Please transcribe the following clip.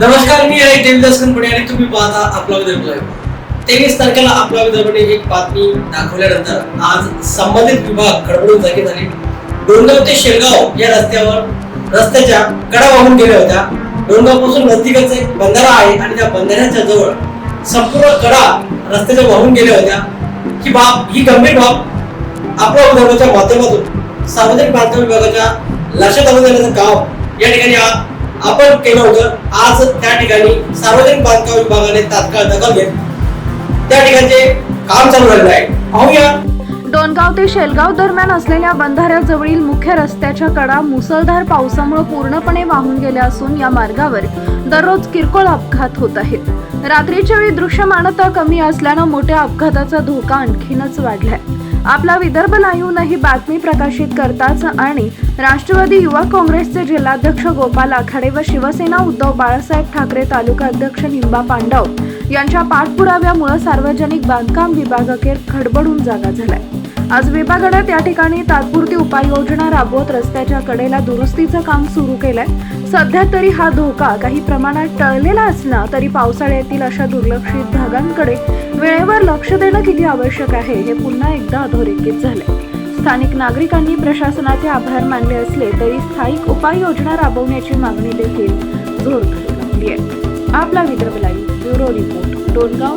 नमस्कार मी आहे देवदास पुणे आणि तुम्ही पाहता आपला विदर्भ लाईव्ह तेवीस तारखेला आपला विदर्भने एक बातमी दाखवल्यानंतर आज संबंधित विभाग खडबडून जागी झाले. डोंगाव ते शेलगाव या रस्त्यावर रस्त्याच्या कडा वाहून गेल्या होत्या. डोंगावपासून नजदीकच एक बंधारा आहे आणि त्या बंधाऱ्याच्या जवळ संपूर्ण कडा रस्त्याच्या वाहून गेल्या होत्या. ही बाब ही गंभीर बाब आपल्या विदर्भाच्या माध्यमातून सार्वजनिक बांधकाम विभागाच्या लक्षात आणून देण्याचं काम या ठिकाणी आपण केलं होतं. आज त्या ठिकाणी सार्वजनिक बांधकाम विभागाने तात्काळ दखल घेत त्या ठिकाणचे काम चालू झालेलं आहे. पाहूया. डोनगाव ते शेलगाव दरम्यान असलेल्या बंधाऱ्याजवळील मुख्य रस्त्याच्या कडा मुसळधार पावसामुळे पूर्णपणे वाहून गेल्या असून या मार्गावर दररोज किरकोळ अपघात होत आहेत. रात्रीच्या वेळी दृश्यमानता कमी असल्यानं मोठ्या अपघाताचा धोका आणखीनच वाढलाय. आपला विदर्भ लाईव्हनं ही बातमी प्रकाशित करताच आणि राष्ट्रवादी युवा काँग्रेसचे जिल्हाध्यक्ष गोपाल आखाडे व शिवसेना उद्धव बाळासाहेब ठाकरे तालुका अध्यक्ष निंबा पांडव यांच्या पाठपुराव्यामुळे सार्वजनिक बांधकाम विभागाखेर खडबडून जागा झालाय. आज विभागानं या ठिकाणी तात्पुरती उपाययोजना राबवत रस्त्याच्या कडेला दुरुस्तीचं काम सुरू केलंय. सध्या तरी हा धोका काही प्रमाणात टळलेला असला तरी पावसाळ्यातील अशा दुर्लक्षित भागांकडे वेळेवर लक्ष देणं किती आवश्यक आहे हे पुन्हा एकदा अधोरेखित झालंय. स्थानिक नागरिकांनी प्रशासनाचे आभार मानले असले तरी स्थायिक उपाययोजना राबवण्याची मागणी देखील जोर धरू लागली आहे. आपला Vidarbha live bureau report Dongaon